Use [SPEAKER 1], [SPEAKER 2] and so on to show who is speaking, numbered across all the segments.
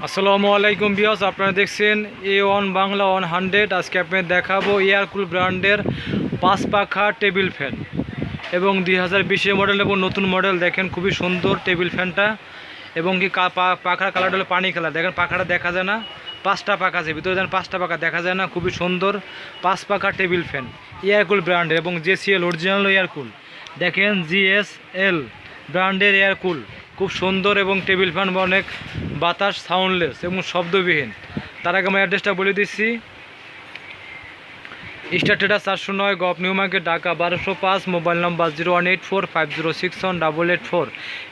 [SPEAKER 1] আসসালামু আলাইকুম বিয়াস আপনারা দেখছেন A one Bangla one hundred আজকে আপনাদের দেখাবো এয়ারকুল ব্র্যান্ডের পাঁচ পাখা টেবিল ফ্যান। এবং দুই হাজার বিশের মডেল এবং নতুন মডেল দেখেন খুবই সুন্দর টেবিল ফ্যানটা। এবং কি পাখার কালারটা হলো পানি কালার দেখেন পাখাটা দেখা যায় না, পাঁচটা পাখা আছে। ভিতরে যেন পাঁচটা পাখা দেখা যায় না, খুবই সুন্দর পাঁচ পাখা টেবিল ফ্যান। এয়ারকুল ব্র্যান্ডের এবং জেসিএল অরিজিনাল এয়ারকুল দেখেন জিএসএল ব্র্যান্ডের এয়ারকুল খুব সুন্দর এবং টেবিল ফ্যান অনেক বাতাস সাউন্ডলেস এবং শব্দবিহীন। তার আগে আমি অ্যাড্রেসটা বলে দিচ্ছি। স্টার স্টার্টেডা চারশো নয় গভ নিউ মার্কেট ঢাকা বারোশো পাঁচ mobile number zero one eight four five zero six one double eight four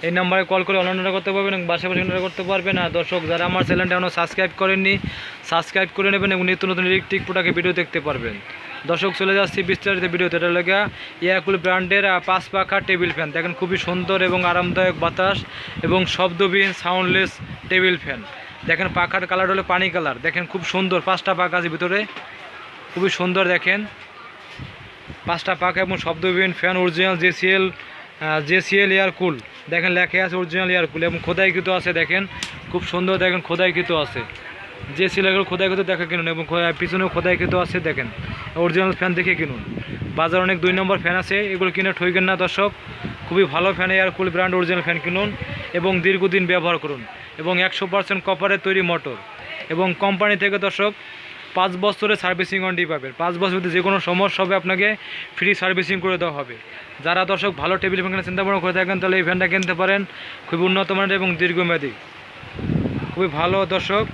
[SPEAKER 1] এই নাম্বারে কল করে অনলাইন অর্ডার করতে পারবেন এবং বাসা বাসা অর্ডার করতে পারবেন। আর দর্শক, যারা আমার চ্যানেলটা এখনও সাবস্ক্রাইব করেননি সাবস্ক্রাইব করে নেবেন এবং নিত্য নতুন ইলেকট্রিক প্রোডাক্টের ভিডিও দেখতে পারবেন। দর্শক, চলে যাচ্ছি বিস্তারিত ভিডিওতে এটা লেগে ইয়াকুল ব্র্যান্ডের পাঁচ পাখা টেবিল ফ্যান। দেখেন খুবই সুন্দর এবং আরামদায়ক বাতাস এবং শব্দবিহীন সাউন্ডলেস টেবিল ফ্যান। দেখেন পাখার কালার হলো পানি কালার। দেখেন খুব সুন্দর, পাঁচটা পাখা আছে ভিতরে। খুবই সুন্দর দেখেন। পাঁচটা পাখা এবং শব্দবিহীন fan original JCL JCL air cool দেখেন লেখা আছে অরিজিনাল এয়ার কুল এবং খোদাইকৃত আছে দেখেন। খুব সুন্দর দেখেন খোদাইকৃত আছে। জেসিএল এর খোদাইকৃত দেখে কিনুন এবং খোদাই- পিছনেও খোদাইকৃত আছে দেখেন। অরিজিনাল ফ্যান দেখে কিনুন। বাজার অনেক দুই নম্বর ফ্যান আছে, এগুলো কিনে ঠইকেন না দর্শক। খুবই ভালো fan air cool brand original fan কিনুন। এবং দীর্ঘদিন ব্যবহার করুন এবং একশো পার্সেন্ট কপারের তৈরি মোটর এবং কোম্পানি থেকে দর্শক পাঁচ বছরের সার্ভিসিং ওয়ারেন্টি পাবেন। পাঁচ বছর যে কোনো সমস্যা হবে আপনাকে ফ্রি সার্ভিসিং করে দেওয়া হবে। যারা দর্শক ভালো টেবিল ফ্যান চিন্তা ভাবনা করে থাকেন, তাহলে এই ফ্যানটা কিনতে পারেন। খুবই উন্নত মানের এবং দীর্ঘমেয়াদী। খুবই ভালো দর্শক।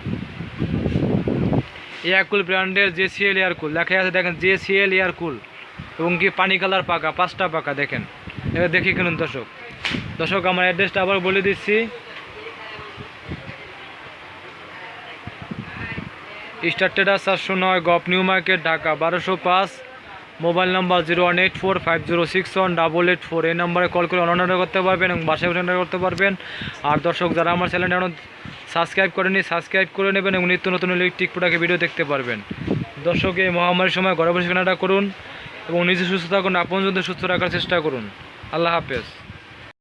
[SPEAKER 1] এয়ারকুল ব্র্যান্ডের জেসিএল এয়ারকুল লেখা আছে, দেখেন জেসিএল এয়ারকুল এবং কি পানি কালার পাকা, পাঁচটা পাকা, দেখেন। দেখে কিনুন দর্শক। দর্শক, আমার অ্যাড্রেসটা আবার বলে দিচ্ছি। স্টার্টেডা চারশো নয় গভ নিউ মার্কেট ঢাকা বারোশো পাঁচ। Mobile number zero one eight four five zero six one double eight four এই নাম্বারে কল করে অনলাইন অর্ডার করতে পারবেন এবং বাসায় বসে অর্ডার করতে পারবেন। আর দর্শক, যারা আমার চ্যানেলটা এখনও সাবস্ক্রাইব করেনি সাবস্ক্রাইব করে নেবেন এবং নিত্য নতুন ইলেকট্রিক প্রোডাক্টের ভিডিও দেখতে পারবেন। দর্শক, এই মহামারীর সময় ঘরে বসে কেনাটা করুন এবং নিজে সুস্থ থাকুন আপন সুস্থ রাখার চেষ্টা করুন। আল্লাহ হাফেজ।